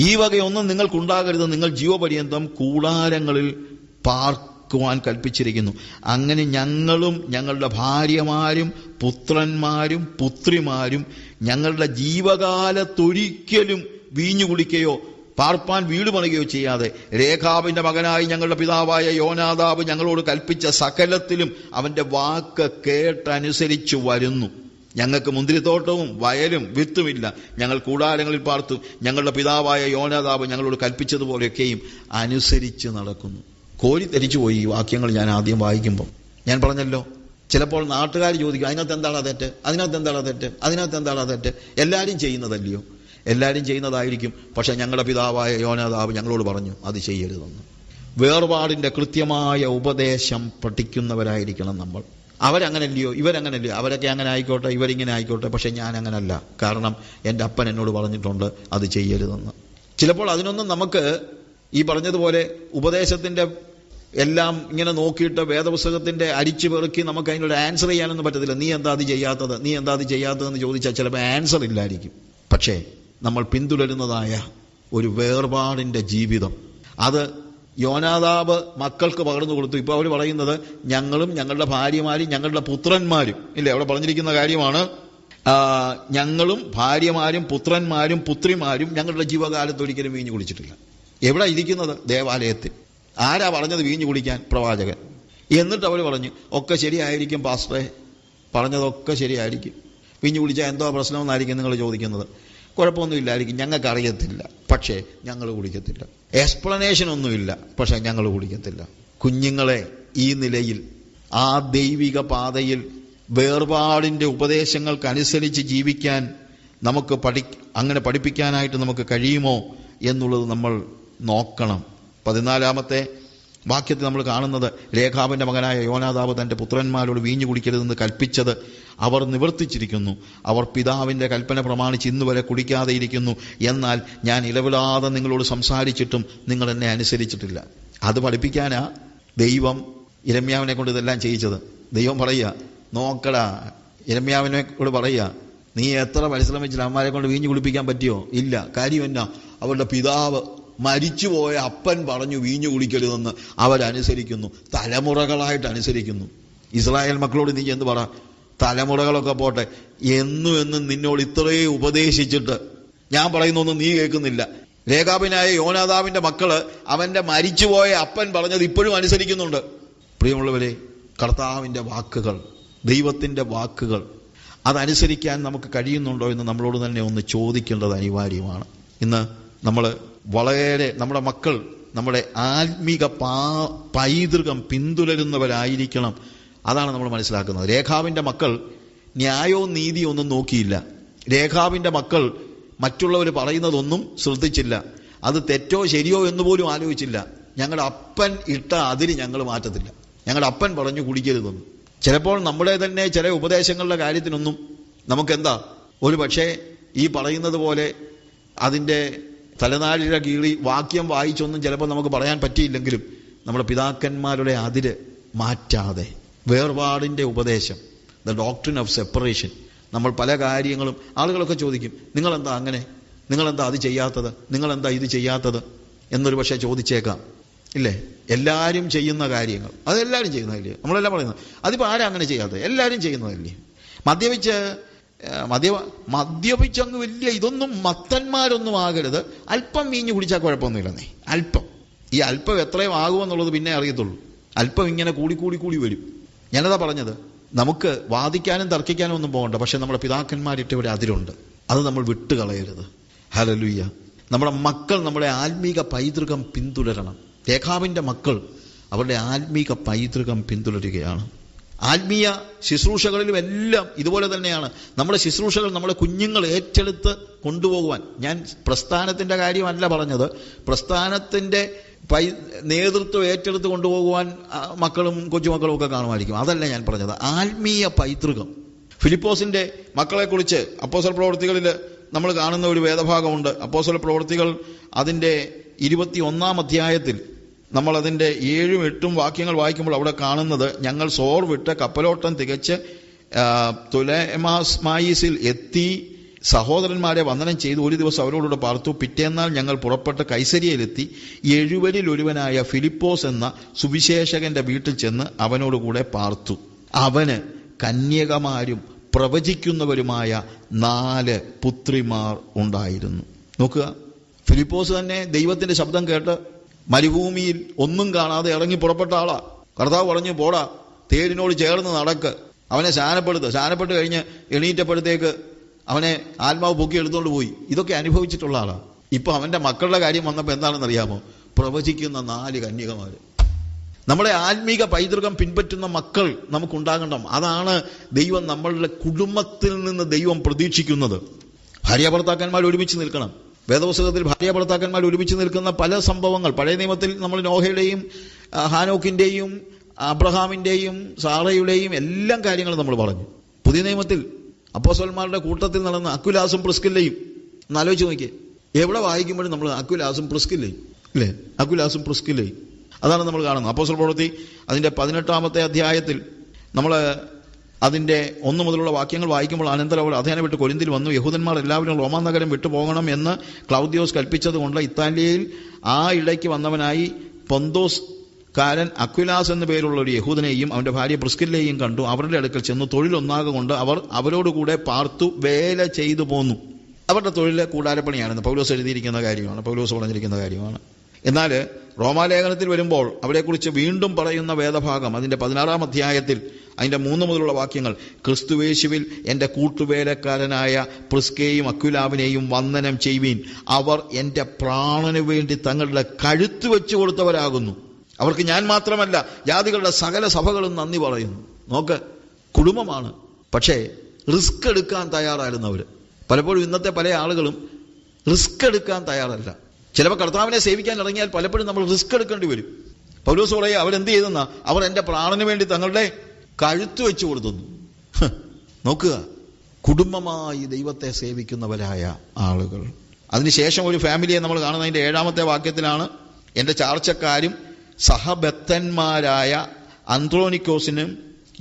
ഈ വകയൊന്നും നിങ്ങൾക്കുണ്ടാകരുത്. നിങ്ങൾ ജീവപര്യന്തം കൂടാരങ്ങളിൽ പാർക്കുവാൻ കൽപ്പിച്ചിരിക്കുന്നു. അങ്ങനെ ഞങ്ങളും ഞങ്ങളുടെ ഭാര്യമാരും പുത്രന്മാരും പുത്രിമാരും ഞങ്ങളുടെ ജീവകാലത്തൊരിക്കലും വീഞ്ഞു കുടിക്കുകയോ പാർപ്പാൻ വീട് പണുകയോ ചെയ്യാതെ രേഖാവിന്റെ മകനായി ഞങ്ങളുടെ പിതാവായ യോനാദാവ് ഞങ്ങളോട് കൽപ്പിച്ച സകലത്തിലും അവന്റെ വാക്ക് കേട്ടനുസരിച്ചു വരുന്നു. ഞങ്ങൾക്ക് മുന്തിരിത്തോട്ടവും വയലും വിത്തുമില്ല. ഞങ്ങൾ കൂടാരങ്ങളിൽ പാർത്തു. ഞങ്ങളുടെ പിതാവായ യോനാദാവ് ഞങ്ങളോട് കൽപ്പിച്ചതുപോലെയൊക്കെയും അനുസരിച്ച് നടക്കുന്നു. കോരി തെരിച്ചുപോയി ഈ വാക്യങ്ങൾ ഞാൻ ആദ്യം വായിക്കുമ്പോൾ ഞാൻ പറഞ്ഞല്ലോ ചിലപ്പോൾ നാട്ടുകാർ ചോദിക്കും അതിനകത്ത് എന്താണ് തെറ്റ്? അതിനകത്ത് എന്താണ് തെറ്റ്? അതിനകത്ത് എന്താണ് തെറ്റ്? എല്ലാവരും ചെയ്യുന്നതല്ലയോ? എല്ലാവരും ചെയ്യുന്നതായിരിക്കും. പക്ഷേ ഞങ്ങളുടെ പിതാവായ യോനാദാവ് ഞങ്ങളോട് പറഞ്ഞു അത് ചെയ്യരുതെന്ന്. വേർപാടിന്റെ കൃത്യമായ ഉപദേശം പഠിക്കുന്നവരായിരിക്കണം നമ്മൾ. അവരങ്ങനല്ലയോ ഇവരങ്ങനല്ലയോ. അവരൊക്കെ അങ്ങനെ ആയിക്കോട്ടെ ഇവരിങ്ങനെ ആയിക്കോട്ടെ. പക്ഷെ ഞാൻ അങ്ങനല്ല കാരണം എന്റെ അപ്പൻ എന്നോട് പറഞ്ഞിട്ടുണ്ട് അത് ചെയ്യരുതെന്ന്. ചിലപ്പോൾ അതിനൊന്നും നമുക്ക് ഈ പറഞ്ഞതുപോലെ ഉപദേശത്തിന്റെ എല്ലാം ഇങ്ങനെ നോക്കിയിട്ട് വേദപുസ്തകത്തിന്റെ അരിച്ചു പെറുക്കി നമുക്ക് അതിനൊരു ആൻസർ ചെയ്യാനൊന്നും പറ്റത്തില്ല. നീ എന്താ അത് ചെയ്യാത്തത്? നീ എന്താ അത് ചെയ്യാത്തതെന്ന് ചോദിച്ചാൽ ചിലപ്പോൾ ആൻസർ ഇല്ലായിരിക്കും. പക്ഷേ നമ്മൾ പിന്തുടരുന്നതായ ഒരു വേർപാടിന്റെ ജീവിതം. അത് യോനാദാബ് മക്കൾക്ക് പകർന്നു കൊടുത്തു. ഇപ്പോൾ അവർ പറയുന്നത് ഞങ്ങളും ഞങ്ങളുടെ ഭാര്യമാരും ഞങ്ങളുടെ പുത്രന്മാരും. ഇല്ലേ? അവിടെ പറഞ്ഞിരിക്കുന്ന കാര്യമാണ് ഞങ്ങളും ഭാര്യമാരും പുത്രന്മാരും പുത്രിമാരും ഞങ്ങളുടെ ജീവകാലത്ത് ഒരിക്കലും വീഞ്ഞു കുടിച്ചിട്ടില്ല. എവിടെ ഇരിക്കുന്നത്? ദേവാലയത്തിൽ. ആരാ പറഞ്ഞത് വീഞ്ഞു കുടിക്കാൻ? പ്രവാചകൻ. എന്നിട്ട് അവർ പറഞ്ഞു ഒക്കെ ശരിയായിരിക്കും പാസ്റ്ററെ. പറഞ്ഞതൊക്കെ ശരിയായിരിക്കും. വീഞ്ഞു കുടിച്ചാൽ എന്തോ പ്രശ്നമെന്നായിരിക്കും നിങ്ങൾ ചോദിക്കുന്നത്. കുഴപ്പമൊന്നുമില്ലായിരിക്കും. ഞങ്ങൾക്ക് അറിയത്തില്ല. പക്ഷേ ഞങ്ങൾ കുടിക്കത്തില്ല. എക്സ്പ്ലനേഷൻ ഒന്നുമില്ല. പക്ഷേ ഞങ്ങൾ കുടിക്കത്തില്ല. കുഞ്ഞുങ്ങളെ ഈ നിലയിൽ ആ ദൈവിക പാതയിൽ വേർപാടിന്റെ ഉപദേശങ്ങൾക്കനുസരിച്ച് ജീവിക്കാൻ നമുക്ക് പഠി അങ്ങനെ പഠിപ്പിക്കാനായിട്ട് നമുക്ക് കഴിയുമോ എന്നുള്ളത് നമ്മൾ നോക്കണം. പതിനാലാമത്തെ വാക്യത്തിൽ നമ്മൾ കാണുന്നത് രേഖാവിന്റെ മകനായ യോനാദാവ് തന്റെ പുത്രന്മാരോട് വീഞ്ഞു കുടിക്കരുതെന്ന് കൽപ്പിച്ചത് അവർ നിവർത്തിച്ചിരിക്കുന്നു. അവർ പിതാവിന്റെ കൽപ്പന പ്രമാണിച്ച് ഇന്ന് വരെ കുടിക്കാതെ ഇരിക്കുന്നു. എന്നാൽ ഞാൻ ഇലവിടാതെ നിങ്ങളോട് സംസാരിച്ചിട്ടും നിങ്ങൾ എന്നെ അനുസരിച്ചിട്ടില്ല. അത് പഠിപ്പിക്കാനാ ദൈവം ഇരമ്യാവിനെ കൊണ്ട് ഇതെല്ലാം ചെയ്യിച്ചത്. ദൈവം പറയുക നോക്കടാ ഇരമ്യാവിനെ കൂടെ പറയുക നീ എത്ര പരിശ്രമിച്ചില്ല അമ്മമാരെ കൊണ്ട് വീഞ്ഞു കുളിപ്പിക്കാൻ പറ്റിയോ? ഇല്ല. കാര്യം എന്നാ അവരുടെ പിതാവ് മരിച്ചുപോയ അപ്പൻ പറഞ്ഞു വീഞ്ഞു കുളിക്കരുതെന്ന്. അവരനുസരിക്കുന്നു. തലമുറകളായിട്ട് അനുസരിക്കുന്നു. ഇസ്രായേൽ മക്കളോട് നീ എന്ത് പറ? തലമുറകളൊക്കെ പോട്ടെ. എന്നു എന്നും നിന്നോട് ഇത്രയും ഉപദേശിച്ചിട്ട് ഞാൻ പറയുന്നൊന്നും നീ കേൾക്കുന്നില്ല. രേഖാബിനായ യോനാദാവിന്റെ മക്കൾ അവന്റെ മരിച്ചുപോയ അപ്പൻ പറഞ്ഞത് ഇപ്പോഴും അനുസരിക്കുന്നുണ്ട്. പ്രിയമുള്ളവരെ കർത്താവിന്റെ വാക്കുകൾ ദൈവത്തിന്റെ വാക്കുകൾ അതനുസരിക്കാൻ നമുക്ക് കഴിയുന്നുണ്ടോ എന്ന് നമ്മളോട് തന്നെ ഒന്ന് ചോദിക്കേണ്ടത് അനിവാര്യമാണ്. ഇന്ന് നമ്മൾ വളരെ നമ്മുടെ മക്കൾ നമ്മുടെ ആത്മീക പാ പൈതൃകം പിന്തുടരുന്നവരായിരിക്കണം. അതാണ് നമ്മൾ മനസ്സിലാക്കുന്നത്. രേഖാവിന്റെ മക്കൾ ന്യായവും നീതിയും ഒന്നും നോക്കിയില്ല. രേഖാവിന്റെ മക്കൾ മറ്റുള്ളവർ പറയുന്നതൊന്നും ശ്രദ്ധിച്ചില്ല. അത് തെറ്റോ ശരിയോ എന്ന് പോലും ആലോചിച്ചില്ല. ഞങ്ങളുടെ അപ്പൻ ഇട്ട അതിന് ഞങ്ങൾ മാറ്റത്തില്ല. ഞങ്ങളുടെ അപ്പൻ പറഞ്ഞു കുടിക്കരുതെന്ന്. ചിലപ്പോൾ നമ്മുടെ തന്നെ ചില ഉപദേശങ്ങളുടെ കാര്യത്തിനൊന്നും നമുക്കെന്താ? ഒരു പക്ഷേ ഈ പറയുന്നത് പോലെ അതിന്റെ തലനാരിഴ കീഴി വാക്യം വായിച്ചൊന്നും ചിലപ്പോൾ നമുക്ക് പറയാൻ പറ്റിയില്ലെങ്കിലും നമ്മുടെ പിതാക്കന്മാരുടെ അതിര് മാറ്റാതെ വേർപാടിന്റെ ഉപദേശം ദ ഡോക്ട്രിൻ ഓഫ് സെപ്പറേഷൻ നമ്മൾ പല കാര്യങ്ങളും ആളുകളൊക്കെ ചോദിക്കും നിങ്ങളെന്താ അങ്ങനെ? നിങ്ങളെന്താ അത് ചെയ്യാത്തത്? നിങ്ങളെന്താ ഇത് ചെയ്യാത്തത്? എന്നൊരു പക്ഷേ ചോദിച്ചേക്കാം. ഇല്ലേ? എല്ലാവരും ചെയ്യുന്ന കാര്യങ്ങൾ. അതെല്ലാവരും ചെയ്യുന്നതല്ലേ നമ്മളെല്ലാം പറയുന്നത്. അതിപ്പോൾ ആരാ അങ്ങനെ ചെയ്യാത്തത്? എല്ലാവരും ചെയ്യുന്നതല്ലേ മദ്യപിച്ച് മദ്യ മദ്യപിച്ചങ്ങ് വലിയ ഇതൊന്നും മത്തന്മാരൊന്നും ആകരുത്. അല്പം വീഞ്ഞു കുടിച്ചാൽ കുഴപ്പമൊന്നുമില്ലെന്നേ. അല്പം. ഈ അല്പം എത്രയും ആകുമെന്നുള്ളത് പിന്നെ അറിയത്തുള്ളൂ. അല്പം ഇങ്ങനെ കൂടി കൂടി കൂടി വരും. ഞാനതാ പറഞ്ഞത്. നമുക്ക് വാദിക്കാനും തർക്കിക്കാനും ഒന്നും പോകണ്ട. പക്ഷെ നമ്മുടെ പിതാക്കന്മാരിട്ട് ഇവിടെ അതിരുണ്ട് അത് നമ്മൾ വിട്ടുകളയരുത്. ഹലലുയ്യ നമ്മുടെ മക്കൾ നമ്മുടെ ആത്മീക പൈതൃകം പിന്തുടരണം. രേഖാവിന്റെ മക്കൾ അവരുടെ ആത്മീക പൈതൃകം പിന്തുടരുകയാണ്. ആത്മീയ ശുശ്രൂഷകളിലും എല്ലാം ഇതുപോലെ തന്നെയാണ്. നമ്മുടെ ശുശ്രൂഷകൾ നമ്മുടെ കുഞ്ഞുങ്ങൾ ഏറ്റെടുത്ത് കൊണ്ടുപോകുവാൻ. ഞാൻ പ്രസ്ഥാനത്തിന്റെ കാര്യമല്ല പറഞ്ഞത്. പ്രസ്ഥാനത്തിന്റെ പൈ നേതൃത്വം ഏറ്റെടുത്ത് കൊണ്ടുപോകുവാൻ മക്കളും കൊച്ചുമക്കളും ഒക്കെ കാണുമായിരിക്കും. അതല്ല ഞാൻ പറഞ്ഞത്. ആത്മീയ പൈതൃകം. ഫിലിപ്പോസിന്റെ മക്കളെക്കുറിച്ച് അപ്പോസൽ പ്രവർത്തികളിൽ നമ്മൾ കാണുന്ന ഒരു വേദഭാഗമുണ്ട്. അപ്പോസൽ പ്രവർത്തികൾ അതിന്റെ ഇരുപത്തി ഒന്നാം അധ്യായത്തിൽ നമ്മൾ അതിന്റെ ഏഴും എട്ടും വാക്യങ്ങൾ വായിക്കുമ്പോൾ അവിടെ കാണുന്നത് ഞങ്ങൾ സോർ വിട്ട് കപ്പലോട്ടം തികച്ച് തുലേമാസ്മായിസിൽ എത്തി സഹോദരന്മാരെ വന്ദനം ചെയ്ത് ഒരു ദിവസം അവരോടുകൂടെ പാർത്തു. പിറ്റേന്നാൾ ഞങ്ങൾ പുറപ്പെട്ട് കൈസരിയയിലെത്തി. എഴുവരിൽ ഒരുവനായ ഫിലിപ്പോസ് എന്ന സുവിശേഷകന്റെ വീട്ടിൽ ചെന്ന് അവനോടുകൂടെ പാർത്തു. അവന് കന്യകമാരും പ്രവചിക്കുന്നവരുമായ നാല് പുത്രിമാർ ഉണ്ടായിരുന്നു. നോക്കുക. ഫിലിപ്പോസ് തന്നെ ദൈവത്തിന്റെ ശബ്ദം കേട്ട് മരുഭൂമിയിൽ ഒന്നും കാണാതെ ഇറങ്ങി പുറപ്പെട്ട ആളാ. കർത്താവ് പറഞ്ഞു പോടാ തേരിനോട് ചേർന്ന് നടക്ക്. അവനെ ശാനപ്പെടുത്ത്. ശാനപ്പെട്ട് കഴിഞ്ഞ് എണീറ്റപ്പോഴത്തേക്ക് അവനെ ആത്മാവ് പൊക്കി എടുത്തുകൊണ്ട് പോയി. ഇതൊക്കെ അനുഭവിച്ചിട്ടുള്ള ആളാണ് ഇപ്പൊ അവന്റെ മക്കളുടെ കാര്യം വന്നപ്പോൾ എന്താണെന്ന് അറിയാമോ പ്രവചിക്കുന്ന നാല് കന്യകമാർ നമ്മളെ ആത്മീക പൈതൃകം പിൻപറ്റുന്ന മക്കൾ നമുക്കുണ്ടാകണം. അതാണ് ദൈവം നമ്മളുടെ കുടുംബത്തിൽ നിന്ന് ദൈവം പ്രതീക്ഷിക്കുന്നത്. ഭാര്യ ഭർത്താക്കന്മാർ ഒരുമിച്ച് നിൽക്കണം. വേദപുസ്തകത്തിൽ ഭാര്യ ഭർത്താക്കന്മാർ ഒരുമിച്ച് നിൽക്കുന്ന പല സംഭവങ്ങൾ. പഴയ നിയമത്തിൽ നമ്മൾ നോഹയുടെയും ഹാനോക്കിന്റെയും അബ്രഹാമിന്റെയും സാറയുടെയും എല്ലാം കാര്യങ്ങളും നമ്മൾ പറഞ്ഞു. പുതിയ നിയമത്തിൽ അപ്പോസന്മാരുടെ കൂട്ടത്തിൽ നടന്ന അക്കുലാസും പ്രിസ്കില്ലയും. ഒന്ന് ആലോചിച്ച് നോക്കിയേ. എവിടെ വായിക്കുമ്പോഴും നമ്മൾ അക്കുലാസും പ്രിസ്കില്ലയും അല്ലേ? അക്കുലാസും പ്രിസ്കില്ലയും. അതാണ് നമ്മൾ കാണുന്നത്. അപ്പോസൽ പ്രവൃത്തി അതിന്റെ പതിനെട്ടാമത്തെ അധ്യായത്തിൽ നമ്മൾ അതിന്റെ ഒന്നു മുതലുള്ള വാക്യങ്ങൾ വായിക്കുമ്പോൾ അനന്തരം അവർ അധ്യയനം വിട്ട് കൊരിന്തിൽ വന്നു. യഹൂദന്മാർ എല്ലാവരും റോമാ നഗരം വിട്ടുപോകണം എന്ന് ക്ലൗദിയോസ് കൽപ്പിച്ചതുകൊണ്ട് ഇത്താലിയയിൽ ആ ഇടയ്ക്ക് വന്നവനായി പൊന്തോസ് കാരൻ അക്വിലാസ് എന്ന പേരുള്ള ഒരു യഹൂദനെയും അവന്റെ ഭാര്യ പ്രിസ്കില്ലെയും കണ്ടു. അവരുടെ അടുക്കൽ ചെന്നു തൊഴിലൊന്നാകെ കൊണ്ട് അവർ അവരോടുകൂടെ പാർത്തു വേല ചെയ്തു പോന്നു. അവരുടെ തൊഴിൽ കൂടാരപ്പണിയാണെന്ന് പൗലോസ് എഴുതിയിരിക്കുന്ന കാര്യമാണ്. പൗലോസ് പറഞ്ഞിരിക്കുന്ന കാര്യമാണ്. എന്നാൽ റോമാലേഖനത്തിൽ വരുമ്പോൾ അവരെക്കുറിച്ച് വീണ്ടും പറയുന്ന വേദഭാഗം അതിന്റെ പതിനാറാം അധ്യായത്തിൽ അതിന്റെ മൂന്ന് മുതലുള്ള വാക്യങ്ങൾ ക്രിസ്തുവേശുവിൽ എന്റെ കൂട്ടുവേലക്കാരനായ പ്രിസ്കയെയും അക്വിലാവിനെയും വന്ദനം ചെയ്യുവീൻ. അവർ എന്റെ പ്രാണന് വേണ്ടി തങ്ങളുടെ കഴുത്ത് വെച്ചു കൊടുത്തവരാകുന്നു. അവർക്ക് ഞാൻ മാത്രമല്ല ജാതികളുടെ സകല സഭകളും നന്ദി പറയുന്നു. നോക്ക് കുടുംബമാണ്. പക്ഷേ റിസ്ക് എടുക്കാൻ തയ്യാറായിരുന്നവർ പലപ്പോഴും ഇന്നത്തെ പല ആളുകളും റിസ്ക് എടുക്കാൻ തയ്യാറല്ല. ചിലപ്പോൾ കർത്താവിനെ സേവിക്കാൻ ഇറങ്ങിയാൽ പലപ്പോഴും നമ്മൾ റിസ്ക് എടുക്കേണ്ടി വരും. പൗലോസ് പറയുക അവരെന്ത് ചെയ്തെന്നാ അവർ എന്റെ പ്രാണന് വേണ്ടി തങ്ങളുടെ കഴുത്ത് വെച്ചു കൊടുത്തുന്നു. നോക്കുക. കുടുംബമായി ദൈവത്തെ സേവിക്കുന്നവരായ ആളുകൾ. അതിനുശേഷം ഒരു ഫാമിലിയെ നമ്മൾ കാണുന്നതിന്റെ ഏഴാമത്തെ വാക്യത്തിലാണ് എന്റെ ചാർച്ചക്കാരും സഹബദ്ധന്മാരായ അന്ത്രോണിക്കോസിനും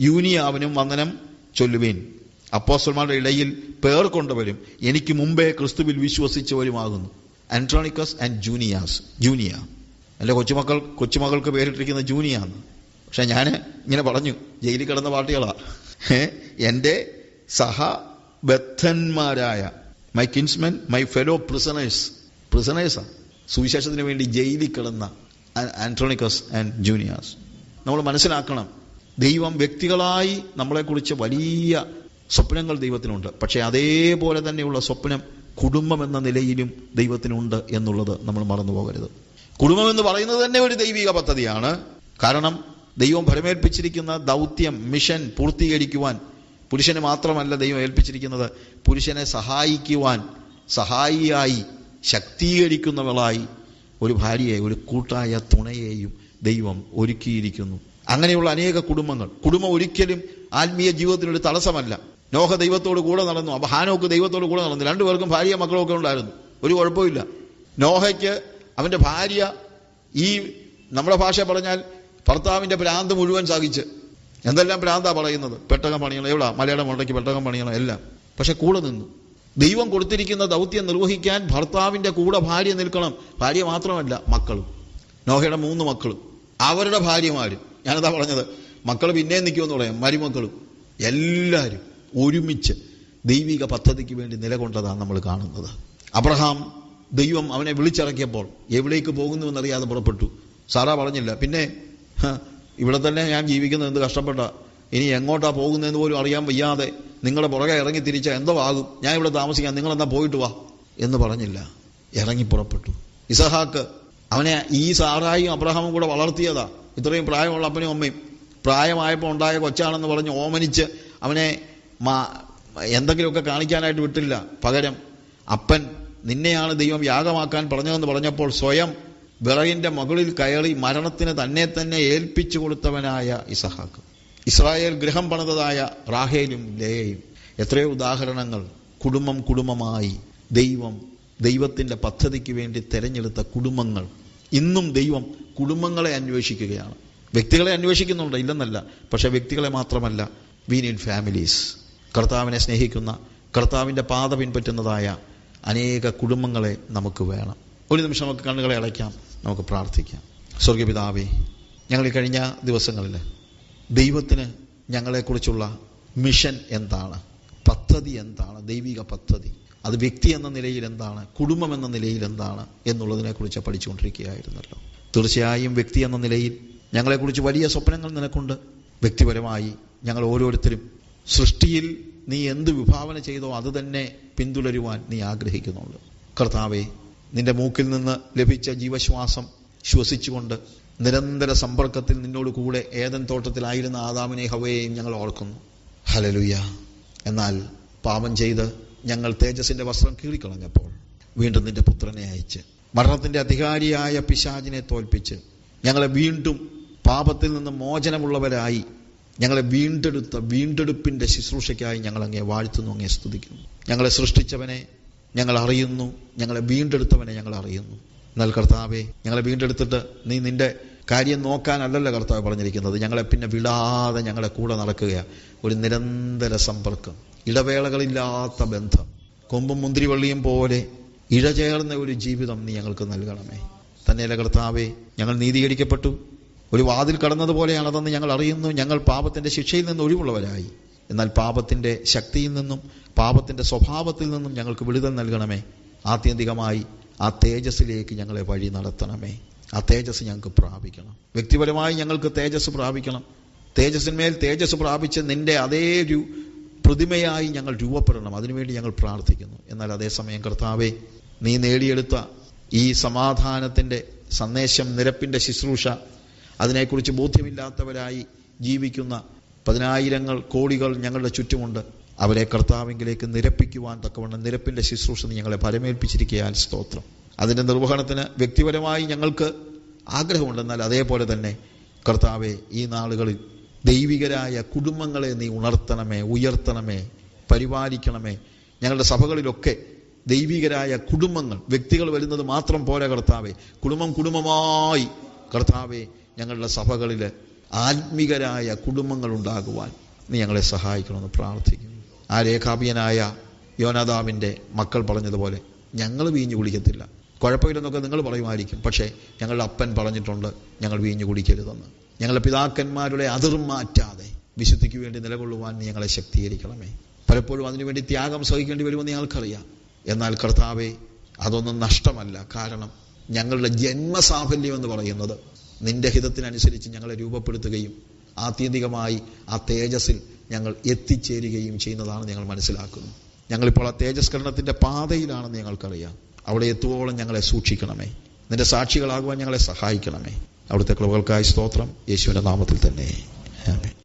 യൂനിയാവിനും വന്ദനം ചൊല്ലുവീൻ. അപ്പോസ്റ്റന്മാരുടെ ഇടയിൽ പേർ കൊണ്ടുവരും എനിക്ക് മുമ്പേ ക്രിസ്തുവിൽ വിശ്വസിച്ചവരുമാകുന്നു. ആൻട്രോണിക്കസ് ആൻഡ് ജൂനിയാസ് ജൂനിയ. എന്റെ കൊച്ചുമക്കൾ കൊച്ചുമകൾക്ക് പേരിട്ടിരിക്കുന്ന ജൂനിയാന്ന് പക്ഷെ ഞാൻ ഇങ്ങനെ പറഞ്ഞു ജയിലിൽ കിടന്ന പാർട്ടികളാണ് എന്റെ സഹബദ്ധന്മാരായ my kinsmen my fellow prisoners പ്രിസണേഴ്സാണ് സുവിശേഷത്തിന് വേണ്ടി ജയിലിൽ കിടന്ന ആ- ആൻട്രോണിക്കസ് ആൻഡ് ജൂനിയേഴ്സ്. നമ്മൾ മനസ്സിലാക്കണം ദൈവം വ്യക്തികളായി നമ്മളെക്കുറിച്ച് വലിയ സ്വപ്നങ്ങൾ ദൈവത്തിനുണ്ട്. പക്ഷേ അതേപോലെ തന്നെയുള്ള സ്വപ്നം കുടുംബം എന്ന നിലയിലും ദൈവത്തിനുണ്ട് എന്നുള്ളത് നമ്മൾ മറന്നു പോകരുത്. കുടുംബം എന്ന് പറയുന്നത് തന്നെ ഒരു ദൈവിക പദ്ധതിയാണ്. കാരണം ദൈവം ഭരമേൽപ്പിച്ചിരിക്കുന്ന ദൗത്യം മിഷൻ പൂർത്തീകരിക്കുവാൻ പുരുഷന് മാത്രമല്ല ദൈവം ഏൽപ്പിച്ചിരിക്കുന്നത് പുരുഷനെ സഹായിക്കുവാൻ സഹായിയായി ശക്തീകരിക്കുന്നവളായി ഒരു ഭാര്യയെ ഒരു കൂട്ടായ തുണയെയും ദൈവം ഒരുക്കിയിരിക്കുന്നു. അങ്ങനെയുള്ള അനേക കുടുംബങ്ങൾ. കുടുംബം ഒരിക്കലും ആത്മീയ ജീവിതത്തിനൊരു തടസ്സമല്ല. നോഹ ദൈവത്തോട് കൂടെ നടന്നു. അപ്പൊ ഹാനോക്ക് ദൈവത്തോട് കൂടെ നടന്നു. രണ്ടുപേർക്കും ഭാര്യ മക്കളൊക്കെ ഉണ്ടായിരുന്നു. ഒരു കുഴപ്പമില്ല നോഹയ്ക്ക് അവന്റെ ഭാര്യ ഈ നമ്മുടെ ഭാഷ പറഞ്ഞാൽ ഭർത്താവിന്റെ ഭ്രാന്ത് മുഴുവൻ സാധിച്ച് എന്തെല്ലാം ഭ്രാന്താ പറയുന്നത്? പെട്ടകം പണിയണം. എവിടാ? മലയാളം ഉണ്ടെങ്കിൽ പെട്ടകം പണിയണം. എല്ലാം. പക്ഷെ കൂടെ നിന്നു. ദൈവം കൊടുത്തിരിക്കുന്ന ദൗത്യം നിർവഹിക്കാൻ ഭർത്താവിന്റെ കൂടെ ഭാര്യ നിൽക്കണം. ഭാര്യ മാത്രമല്ല മക്കളും. നോഹയുടെ മൂന്ന് മക്കളും. അവരുടെ ഭാര്യമാരും. ഞാനതാ പറഞ്ഞത്? മക്കൾ പിന്നെയും നിൽക്കുമെന്ന് പറയാം. മരുമക്കളും. എല്ലാവരും ഒരുമിച്ച് ദൈവിക പദ്ധതിക്ക് വേണ്ടി നിലകൊണ്ടതാണ് നമ്മൾ കാണുന്നത്. അബ്രഹാം ദൈവം അവനെ വിളിച്ചിറക്കിയപ്പോൾ എവിടേക്ക് പോകുന്നു എന്നറിയാതെ പുറപ്പെട്ടു. സാറാ പറഞ്ഞില്ല. പിന്നെ ഇവിടെ തന്നെ ഞാൻ ജീവിക്കുന്നത് എന്ത് കഷ്ടപ്പെട്ട? ഇനി എങ്ങോട്ടാ പോകുന്നതെന്ന് പോലും അറിയാൻ വയ്യാതെ നിങ്ങളുടെ പുറകെ ഇറങ്ങി തിരിച്ചാൽ എന്തോ ആകും. ഞാൻ ഇവിടെ താമസിക്കാം നിങ്ങളെന്നാ പോയിട്ട് വാ എന്ന് പറഞ്ഞില്ല. ഇറങ്ങി പുറപ്പെട്ടു. ഇസഹാക്ക് അവനെ ഈ സാറായും അബ്രഹാമും കൂടെ വളർത്തിയതാ. ഇത്രയും പ്രായമുള്ള അപ്പനും അമ്മയും. പ്രായമായപ്പോൾ ഉണ്ടായ കൊച്ചാണെന്ന് പറഞ്ഞ് ഓമനിച്ച് അവനെ മാ- എന്തെങ്കിലുമൊക്കെ കാണിക്കാനായിട്ട് വിട്ടില്ല. പകരം അപ്പൻ നിന്നെയാണ് ദൈവം യാഗമാക്കാൻ പറഞ്ഞതെന്ന് പറഞ്ഞപ്പോൾ സ്വയം വിറകിന്റെ മകളിൽ കയറി മരണത്തിന് തന്നെ തന്നെ ഏൽപ്പിച്ചു കൊടുത്തവനായ ഇസഹാക്ക്. ഇസ്രായേൽ ഗൃഹം പണിതതായ റാഹേലും ലേയയും എത്രയോ ഉദാഹരണങ്ങൾ. കുടുംബം കുടുംബമായി. ദൈവം ദൈവത്തിന്റെ പദ്ധതിക്ക് വേണ്ടി തിരഞ്ഞെടുത്ത കുടുംബങ്ങൾ. ഇന്നും ദൈവം കുടുംബങ്ങളെ അന്വേഷിക്കുകയാണ്. വ്യക്തികളെ അന്വേഷിക്കുന്നുണ്ട് ഇല്ലെന്നല്ല. പക്ഷേ വ്യക്തികളെ മാത്രമല്ല വി നീഡ് ഫാമിലീസ് കർത്താവിനെ സ്നേഹിക്കുന്ന കർത്താവിന്റെ പാത പിൻപറ്റുന്നതായ അനേക കുടുംബങ്ങളെ നമുക്ക് വേണം. ഒരു നിമിഷം നമുക്ക് കണ്ണുകളെ അടയ്ക്കാം. നമുക്ക് പ്രാർത്ഥിക്കാം. സ്വർഗപിതാവേ ഞങ്ങൾ കഴിഞ്ഞ ദിവസങ്ങളിൽ ദൈവത്തിന് ഞങ്ങളെക്കുറിച്ചുള്ള മിഷൻ എന്താണ്? പദ്ധതി എന്താണ്? ദൈവിക പദ്ധതി. അത് വ്യക്തി എന്ന നിലയിൽ എന്താണ്? കുടുംബം എന്ന നിലയിൽ എന്താണ്? എന്നുള്ളതിനെക്കുറിച്ച് പഠിച്ചുകൊണ്ടിരിക്കുകയായിരുന്നല്ലോ. തീർച്ചയായും വ്യക്തി എന്ന നിലയിൽ ഞങ്ങളെക്കുറിച്ച് വലിയ സ്വപ്നങ്ങൾ നിനക്കുണ്ട്. വ്യക്തിപരമായി ഞങ്ങൾ ഓരോരുത്തരും സൃഷ്ടിയിൽ നീ എന്ത് വിഭാവന ചെയ്തോ അത് തന്നെ പിന്തുടരുവാൻ നീ ആഗ്രഹിക്കുന്നുള്ളൂ കർത്താവെ നിന്റെ മൂക്കിൽ നിന്ന് ലഭിച്ച ജീവശ്വാസം ശ്വസിച്ചുകൊണ്ട് നിരന്തര സമ്പർക്കത്തിൽ നിന്നോട് കൂടെ ഏതൻ തോട്ടത്തിലായിരുന്ന ആദാമിനെ ഹവയെയും ഞങ്ങൾ ഓർക്കുന്നു. ഹലലുയ എന്നാൽ പാപം ചെയ്ത് ഞങ്ങൾ തേജസിന്റെ വസ്ത്രം കീറിക്കളഞ്ഞപ്പോൾ വീണ്ടും നിന്റെ പുത്രനെ അയച്ച് മരണത്തിന്റെ അധികാരിയായ പിശാചിനെ തോൽപ്പിച്ച് ഞങ്ങളെ വീണ്ടും പാപത്തിൽ നിന്ന് മോചനമുള്ളവരായി ഞങ്ങളെ വീണ്ടെടുത്ത വീണ്ടെടുപ്പിന്റെ ശുശ്രൂഷയ്ക്കായി ഞങ്ങൾ അങ്ങേ വാഴ്ത്തുന്നു അങ്ങേ സ്തുതിക്കുന്നു. ഞങ്ങളെ സൃഷ്ടിച്ചവനെ ഞങ്ങൾ അറിയുന്നു ഞങ്ങളെ വീണ്ടെടുത്തവനെ ഞങ്ങൾ അറിയുന്നു. എന്നാൽ കർത്താവെ ഞങ്ങളെ വീണ്ടെടുത്തിട്ട് നീ നിന്റെ കാര്യം നോക്കാനല്ലല്ലോ കർത്താവ് പറഞ്ഞിരിക്കുന്നത്. ഞങ്ങളെ പിന്നെ വിടാതെ ഞങ്ങളുടെ കൂടെ നടക്കുക ഒരു നിരന്തര സമ്പർക്കം ഇടവേളകളില്ലാത്ത ബന്ധം കൊമ്പും മുന്തിരിവള്ളിയും പോലെ ഇഴചേർന്ന ഒരു ജീവിതം നീ ഞങ്ങൾക്ക് നൽകണമേ. തന്നെയല്ല കർത്താവേ ഞങ്ങൾ നീതീകരിക്കപ്പെട്ടു. ഒരു വാതിൽ കടന്നതുപോലെയാണതെന്ന് ഞങ്ങൾ അറിയുന്നു. ഞങ്ങൾ പാപത്തിന്റെ ശിക്ഷയിൽ നിന്ന് ഒഴിവുള്ളവരായി. എന്നാൽ പാപത്തിന്റെ ശക്തിയിൽ നിന്നും പാപത്തിന്റെ സ്വഭാവത്തിൽ നിന്നും ഞങ്ങൾക്ക് വിടുതൽ നൽകണമേ. ആത്യന്തികമായി ആ തേജസ്സിലേക്ക് ഞങ്ങളെ വഴി നടത്തണമേ. ആ തേജസ് ഞങ്ങൾക്ക് പ്രാപിക്കണം. വ്യക്തിപരമായി ഞങ്ങൾക്ക് തേജസ് പ്രാപിക്കണം. തേജസ്സിന്മേൽ തേജസ് പ്രാപിച്ച് നിന്റെ അതേ ഒരു പ്രതിമയായി ഞങ്ങൾ രൂപപ്പെടണം. അതിനുവേണ്ടി ഞങ്ങൾ പ്രാർത്ഥിക്കുന്നു. എന്നാൽ അതേസമയം കർത്താവെ നീ നേടിയെടുത്ത ഈ സമാധാനത്തിന്റെ സന്ദേശം നിരപ്പിന്റെ ശുശ്രൂഷ അതിനെക്കുറിച്ച് ബോധ്യമില്ലാത്തവരായി ജീവിക്കുന്ന പതിനായിരങ്ങൾ കോടികൾ ഞങ്ങളുടെ ചുറ്റുമുണ്ട്. അവരെ കർത്താവിങ്കിലേക്ക് നിരപ്പിക്കുവാൻ തക്കവണ്ണം നിരപ്പിന്റെ ശുശ്രൂഷ ഞങ്ങളെ പരമേൽപ്പിച്ചിരിക്കാൻ സ്തോത്രം. അതിന്റെ നിർവഹണത്തിന് വ്യക്തിപരമായി ഞങ്ങൾക്ക് ആഗ്രഹമുണ്ടെന്നാൽ അതേപോലെ തന്നെ കർത്താവെ ഈ നാളുകളിൽ ദൈവികരായ കുടുംബങ്ങളെ നീ ഉണർത്തണമേ ഉയർത്തണമേ പരിപാലിക്കണമേ. ഞങ്ങളുടെ സഭകളിലൊക്കെ ദൈവികരായ കുടുംബങ്ങൾ വ്യക്തികൾ വരുന്നത് മാത്രം പോരാ കർത്താവെ. കുടുംബം കുടുംബമായി കർത്താവെ ഞങ്ങളുടെ സഭകളിൽ ആത്മികരായ കുടുംബങ്ങൾ ഉണ്ടാകുവാൻ നീ ഞങ്ങളെ സഹായിക്കണമെന്ന് പ്രാർത്ഥിക്കുന്നു. ആ രേഖാപിയനായ യോനാദാവിന്റെ മക്കൾ പറഞ്ഞതുപോലെ ഞങ്ങൾ വീഞ്ഞു കുടിക്കത്തില്ല കുഴപ്പമില്ലെന്നൊക്കെ നിങ്ങൾ പറയുമായിരിക്കും. പക്ഷേ ഞങ്ങളുടെ അപ്പൻ പറഞ്ഞിട്ടുണ്ട് ഞങ്ങൾ വീഞ്ഞു കുടിക്കരുതെന്ന്. ഞങ്ങളുടെ പിതാക്കന്മാരുടെ അതിർ മാറ്റാതെ വിശുദ്ധിക്ക് വേണ്ടി നിലകൊള്ളുവാൻ ഞങ്ങളെ ശക്തീകരിക്കണമേ. പലപ്പോഴും അതിനുവേണ്ടി ത്യാഗം സഹിക്കേണ്ടി വരുമെന്ന് ഞങ്ങൾക്കറിയാം. എന്നാൽ കർത്താവെ അതൊന്നും നഷ്ടമല്ല. കാരണം ഞങ്ങളുടെ ജന്മസാഫല്യം എന്ന് പറയുന്നത് നിന്റെ ഹിതത്തിനനുസരിച്ച് ഞങ്ങളെ രൂപപ്പെടുത്തുകയും ആത്യന്തികമായി ആ തേജസ്സിൽ ഞങ്ങൾ എത്തിച്ചേരുകയും ചെയ്യുന്നതാണ് ഞങ്ങൾ മനസ്സിലാക്കുന്നു ഞങ്ങളിപ്പോൾ ആ തേജസ്കരണത്തിന്റെ പാതയിലാണെന്ന് ഞങ്ങൾക്കറിയാം. അവിടെ എത്തുവോളം ഞങ്ങളെ സൂക്ഷിക്കണമേ. നിന്റെ സാക്ഷികളാകുവാൻ ഞങ്ങളെ സഹായിക്കണമേ. അവിടുത്തെ കൃപകൾക്കായി സ്തോത്രം. യേശുവിന്റെ നാമത്തിൽ തന്നെ. ആമേൻ.